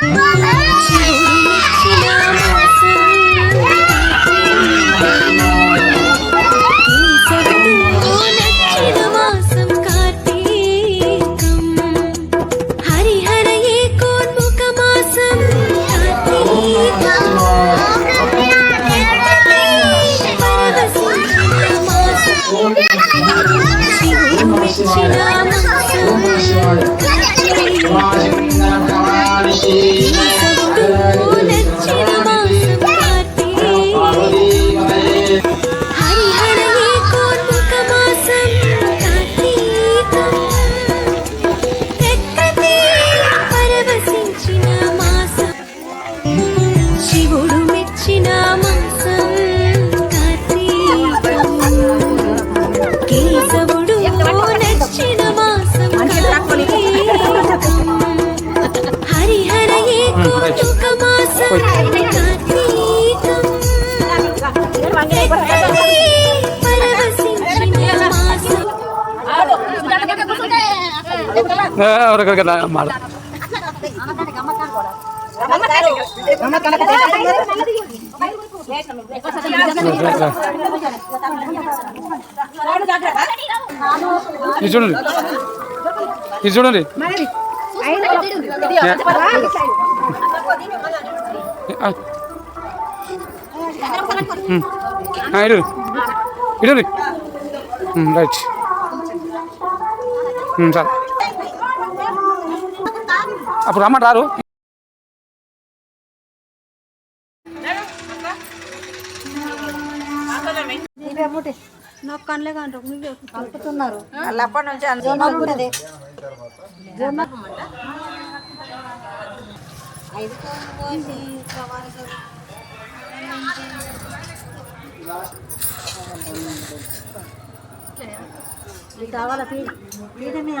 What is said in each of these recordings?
Bye. ಮಾಡ ఇది చూడండి. ఇది చూడండి. ఇడు. ఇడు రైట్. సార్ అప్పుడు రమ్మంటారు అప్పటి నుంచి అనుకున్నది కావాలా పీడ పీడ మీద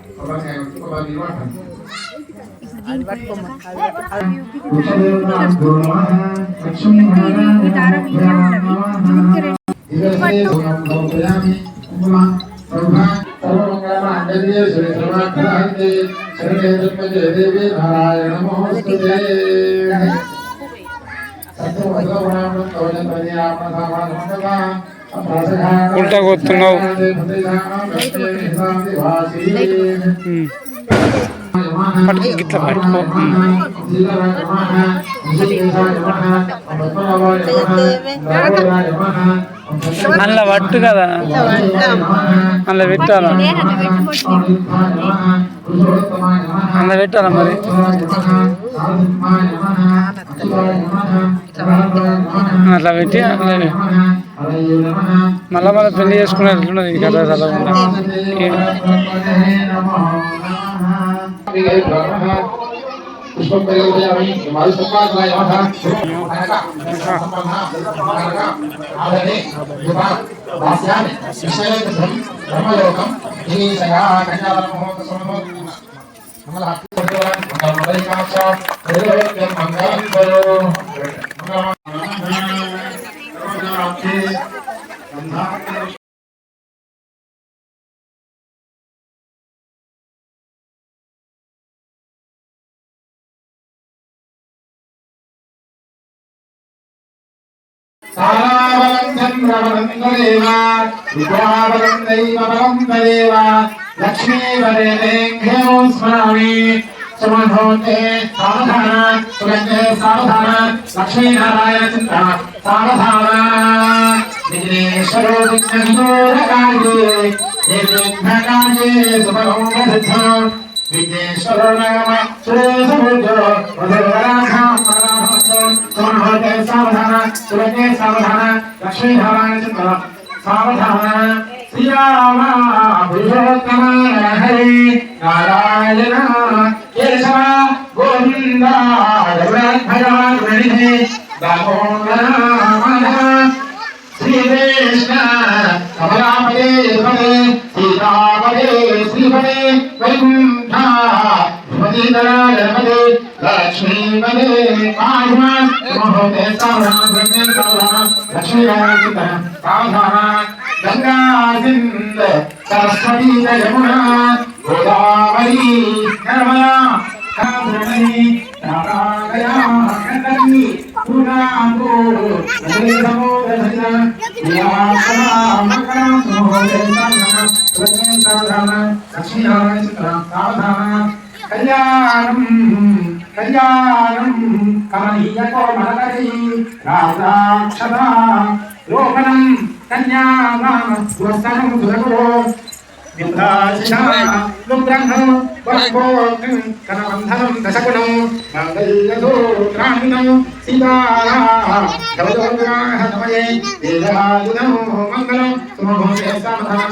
నారాయణ మోస్తుతే సత్యవదవనామం కవలం పర్యామధామనం ఉల్టా కొడుతున్నావు. ఉమ్. పట్టుకో, గిట్ల పట్టుకో. ఉమ్. అందులో పట్టు కదా అందులో పెట్టాలా అందులో పెట్టాలా మరి అట్లా పెట్టి అట్లా మళ్ళా మళ్ళీ పెళ్ళి చేసుకునేట్లున్నది ఈ కథ చదవకుండా పుష్పం సారావరం చంద్రవరం దేవ విద్యావరం దైవవరం దేవ లక్ష్మీవరేణేఘ్యో స్మరామి సుమధోతే సావధాన సుగంధే సావధాన లక్ష్మీనారాయణ చింత సావధాన విఘ్నేశ్వరో విఘ్నదూరకార్యే ओम सावधान सावधान, लक्ष्मी भवान चंद्र। सावधान श्री हरे नारायण, केशव गोविंद भगवान प्रणिधे दामोदर, श्री कृष्ण कमलापदे वैकुंठा ीतरालपदे लक्ष्मीपदे महोदे सौराभ्रते सौरा लक्ष्मीराजित राधारा गङ्गासिन्द सरस्वती यमुना गोदावरी, नर्मदा कापुरणी राधागया कन्दकी पुराको समुद्रधन यात्रा मकरा महोदे सौरा लक्ष्मीराजित राधारा కళ్యాణం కళ్యాణం కమనీయకో మహకరి రాజాక్షత లోకనం కన్యాదాన పురస్సరం సురగో కనబంధనం దశగుణం మంగళసూత్రాన్నం సీతారామయే మంగళం సుమభూతే సావధాన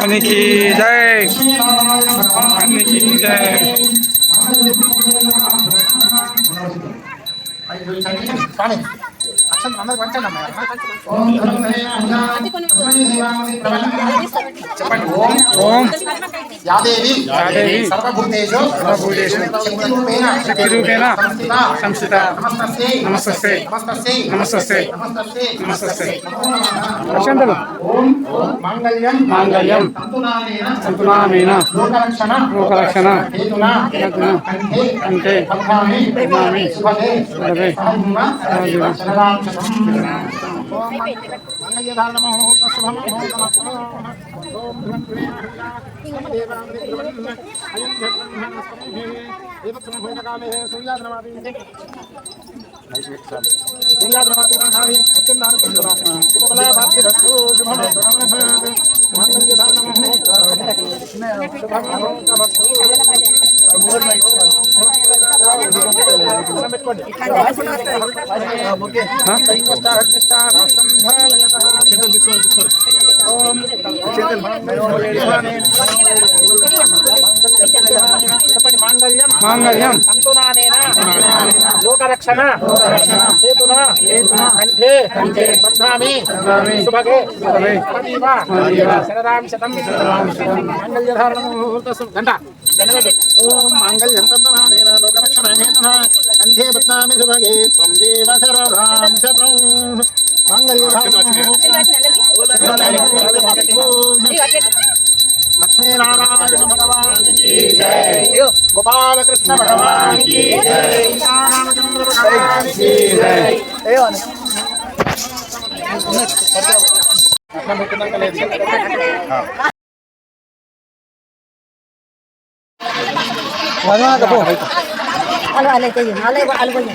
మనకి జై మనకి జై చెప్పండి ఓం ఓం యాదేవి. సర్వభూతేషు. శక్తిరూపేణ శక్తిరూపేణ సంస్థితా సంస్థితా. నమస్తస్యై నమస్తస్యై నమస్తస్యై నమస్తస్యై నమస్తస్యై నమస్తస్యై నమో నమః. అక్షంతలు ఓం. ఓం మాంగళ్యం. మాంగళ్యం. తంతునానేన సంతునామేన లోకరక్షణ లోకరక్షణ హేతునా. హేతునా. కంఠే. కంఠే. పద్మామి పద్మామి శుభదే. శుభదే. సహజీవ సహజీవ శరణాక్షతం ఓం మంగళ్యధారణ ముహూర్త శుభముహూర్తమస్తు ఓం ధ్రువం సూర్యాద్రమాది సూర్యాద్రమాది అత్యంత శుభఫలా మాంగళ్యం. లోకరక్షణ. హేతున కంఠే. బధ్నామి పదీవ. శరదాం శతం మంగళ్యధారణ గంట ఓం మాంగళ్యం తంతనానేన లోకరక్షణ హేతున కంఠే బధ్నామి సుభగే త్వం దేవ శరదాం శతం లక్ష్మీనారాయణ భగవాన్ గోపాలకృష్ణ భగవాన్ రామచంద్ర భగవాన్ అలా అలా చెయ్యి అలా అలా పోయి అలా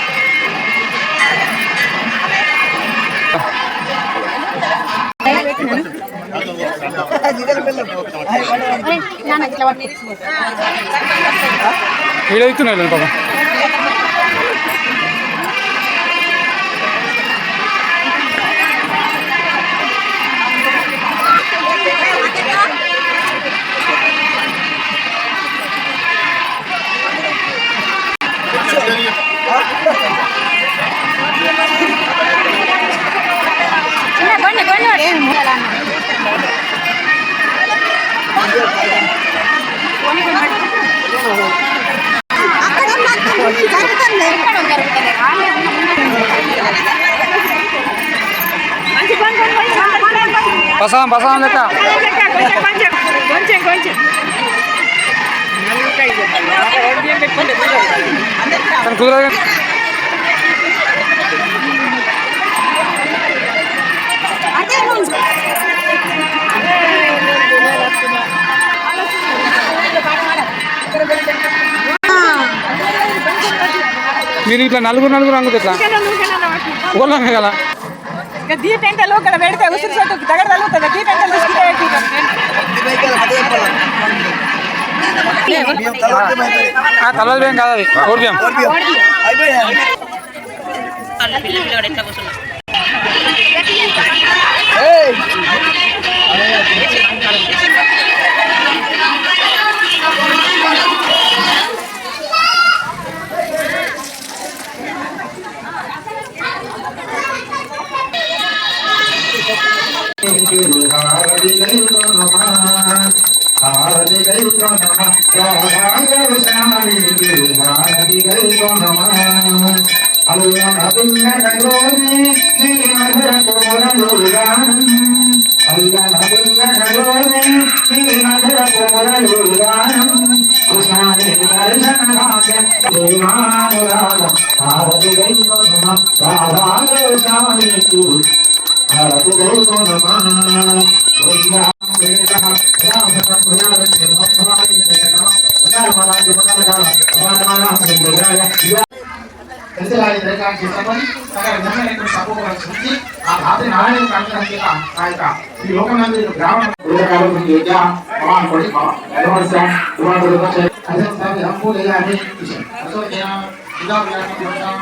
వీడియో ఇస్తున్నాడు బాబా కుదరదు మీరు ఇట్లా నలుగురు నలుగురు రంగులు ఇట్లా ఊళ్ళమే కదా? ఇక్కడ పెడితే ఉసిరి చెట్టు దగ్గర తగ్గుతుంది దీ టెంటలు కలర్ ఏం కాదు అది ఓడియం తెలిసేలాగే దరఖాస్తు చేసుకొని సకల జ్ఞానం సపోకం చూసి ఆ రాత్రి నారాయణ కాంక్షణ చేత ఆ యొక్క ఈ లోకనందు గ్రామం పూర్వకాలం నుంచి విద్య కొడి కొడి భగవంత భగవాన్ కొడి అదే సాగి హంపు లేదా అని అసలు నేను ఇదా విలాసం చేస్తాం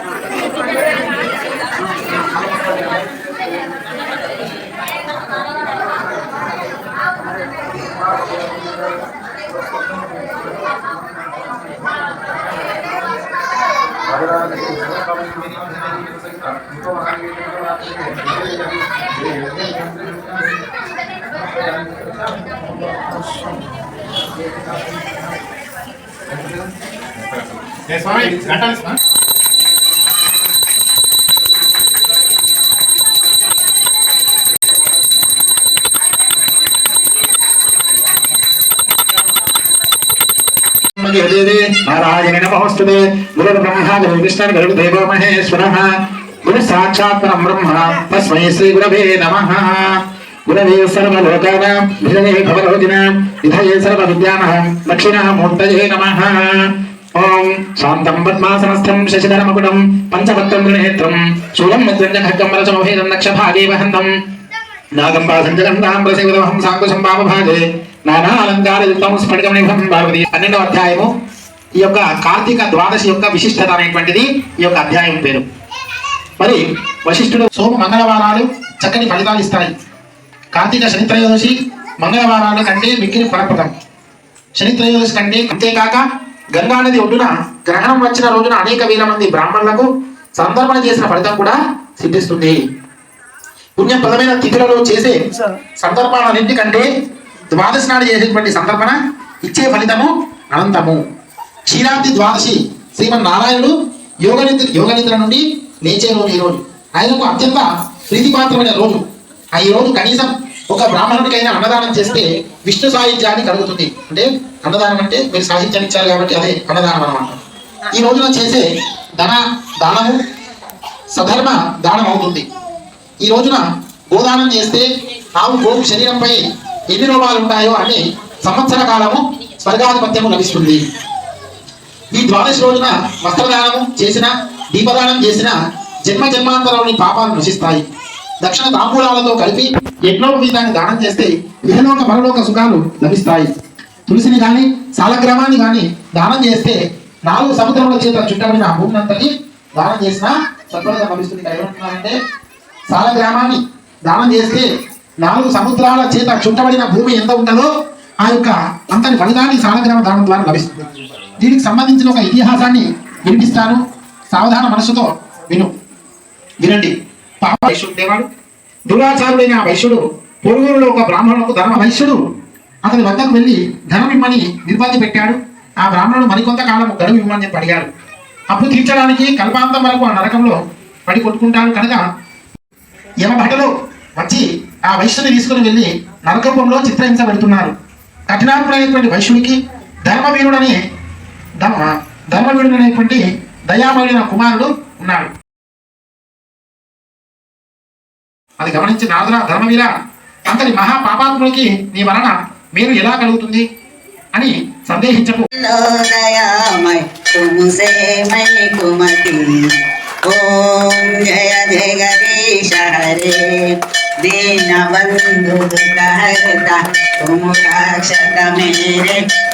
నారాయణ నమోస్తుతే గురు బ్రహ్మ విష్ణు గురు దేవో మహేశ్వర. గురు సాక్షాత్ బ్రహ్మ తస్మై శ్రీ గురవే నమః. గురవే సర్వలోకానాం విజయే భవరోగిణాం విధయే దక్షిణామూర్తయే నమః. ఓం శాంతం పద్మాసనస్థం శశిధరమకుటం పంచవక్తం త్రినేత్రం శూలం ముద్రం నక్షభాగే వహంతం. నాగంబాసంజలం సంజగంధాం సాంకుశం పాపభాగే నానా అలంకారయుక్తం స్ఫటికమణిభం పార్వతి. పన్నెండవ అధ్యాయము. ఈ యొక్క కార్తీక ద్వాదశి యొక్క విశిష్టత అనేటువంటిది ఈ యొక్క అధ్యాయం పేరు. మరి వశిష్ఠుడు సోమ మంగళవారాలు చక్కని ఫలితాలు ఇస్తాయి. కార్తీక శని త్రయోదశి మంగళవారాల కంటే మిక్కిలి ఫలప్రదం. శని త్రయోదశి కంటే అంతేకాక గంగా నది ఒడ్డున గ్రహణం వచ్చిన రోజున అనేక వేల మంది బ్రాహ్మణులకు సందర్భన చేసిన ఫలితం కూడా సిద్ధిస్తుంది. పుణ్యప్రదమైన తిథులలో చేసే సందర్భాలన్నింటికంటే ద్వాదశి నాడు చేసేటువంటి సందర్భన ఇచ్చే ఫలితము అనంతము. క్షీరాది ద్వాదశి శ్రీమన్ నారాయణుడు యోగనిద్ర యోగనిద్ర నుండి లేచే రోజు ఈ రోజు. ఆయనకు అత్యంత ప్రీతిపాత్రమైన రోజు. ఆ ఈ రోజు కనీసం ఒక బ్రాహ్మణుడికైనా అన్నదానం చేస్తే విష్ణు సాహిత్యాన్ని కలుగుతుంది. అంటే అన్నదానం అంటే మీరు సాహిత్యాన్ని ఇచ్చారు కాబట్టి అదే అన్నదానం అనమాట ఈ రోజున చేసే ధన దానము సధర్మ దానం అవుతుంది. ఈ రోజున గోదానం చేస్తే ఆవు గోవు శరీరంపై ఎన్ని రోగాలు ఉంటాయో అని సంవత్సర కాలము స్వర్గాధిపత్యము లభిస్తుంది. ఈ ద్వాదశి రోజున వస్త్రదానము చేసిన దీపదానం చేసిన జన్మ జన్మాంతరంలోని పాపాలు నశిస్తాయి. దక్షిణ తాంబూలాలతో కలిపి ఎట్లో యజ్ఞోపవీతాన్ని దానం చేస్తే ఇహలోక పరలోక సుఖాలు లభిస్తాయి. తులసిని కానీ సాలగ్రామాన్ని కానీ దానం చేస్తే నాలుగు సముద్రముల చేత చుట్టబడిన ఆ భూమిని అంతటి దానం చేసిన సత్వరత లభిస్తుంది. ఏమంటున్నారంటే సాలగ్రామాన్ని దానం చేస్తే నాలుగు సముద్రాల చేత చుట్టబడిన భూమి ఎంత ఉంటుందో ఆ యొక్క అంతటి ఫలితాన్ని సాలగ్రామ దానం ద్వారా లభిస్తుంది. దీనికి సంబంధించిన ఒక ఇతిహాసాన్ని వినిపిస్తాను. సావధాన మనసుతో విను. వినండి. వైశ్యుడు దేవాడు దురాచారుడైన ఆ వైశ్యుడు పొరుగురులో ఒక బ్రాహ్మణులకు ధర్మ వైశ్యుడు. అతని వద్దకు వెళ్ళి ధనం ఇమ్మని నిర్బంధి పెట్టాడు. ఆ బ్రాహ్మణుడు మరికొంత కాలం గడువు ఇవ్వమని చెప్పి అడిగాడు. అప్పు తీర్చడానికి కల్పాంతం వరకు ఆ నరకంలో పడి కొట్టుకుంటాడు కనుక యమభటలు వచ్చి ఆ వైశ్యుని తీసుకుని వెళ్ళి నరకంలో చిత్రహించబడుతున్నారు కఠినాత్ముడైనటువంటి వైశ్యుడికి ధర్మవీరుడని ధర్మ ధర్మవీరుడైనటువంటి దయామైన కుమారుడు ఉన్నాడు. అది గమనించి నారదురా ధర్మవీరా అంతటి మహాపాపాత్ముడికి నీ వలన మీరు ఎలా కలుగుతుంది? అని సందేహించకు. ఓం జయ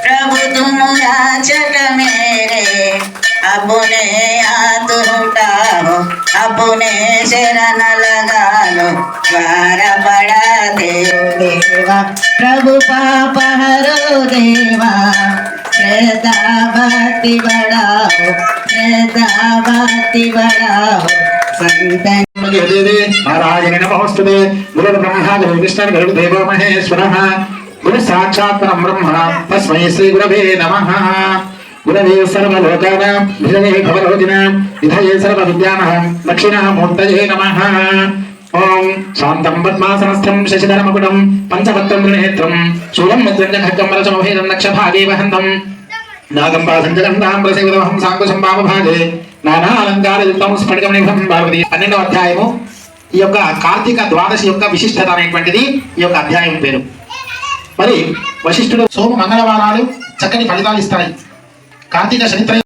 ప్రభు తుము రాక్షక మేరే अपने हाथ उठाओ अपने शरण लगाओ द्वार बड़ा देवा प्रभु पाप हरो देवा श्रद्धा भक्ति बढ़ाओ श्रद्धा भक्ति बढ़ाओ संतन हरे नारायण नमोस्तुते गुरु ब्रह्मा गुरु विष्णु गुरु देवो महेश्वरः गुरु साक्षात् परम ब्रह्म तस्मै श्री गुरवे नमः నమః గురవే సర్వలోకానాం విజయే భవరోజినాం విధయే సర్వ విద్యామహం దక్షిణామూర్తయే నమః ఓం శాంతం పద్మాసనస్థం శశిధరమకుటం పంచవక్త్రం త్రినేత్రం శూలం ముద్రం ఖడ్గం వరచమభేదం నక్షభాగే వహంతం నాగంబాసంజగంధాం ప్రసేవదమహం సాంకుశం పాపభాగే నానాలంకారయుక్తం స్ఫటికం పన్నెండవ అధ్యాయము ఈ యొక్క కార్తీక ద్వాదశి యొక్క విశిష్టత అనేటువంటిది ఈ యొక్క అధ్యాయం పేరు. మరి వశిష్ఠుడు సోమ మంగళవారాలు చక్కని ఫలితాలు ఇస్తాయి. కార్తీక శనిత్రయ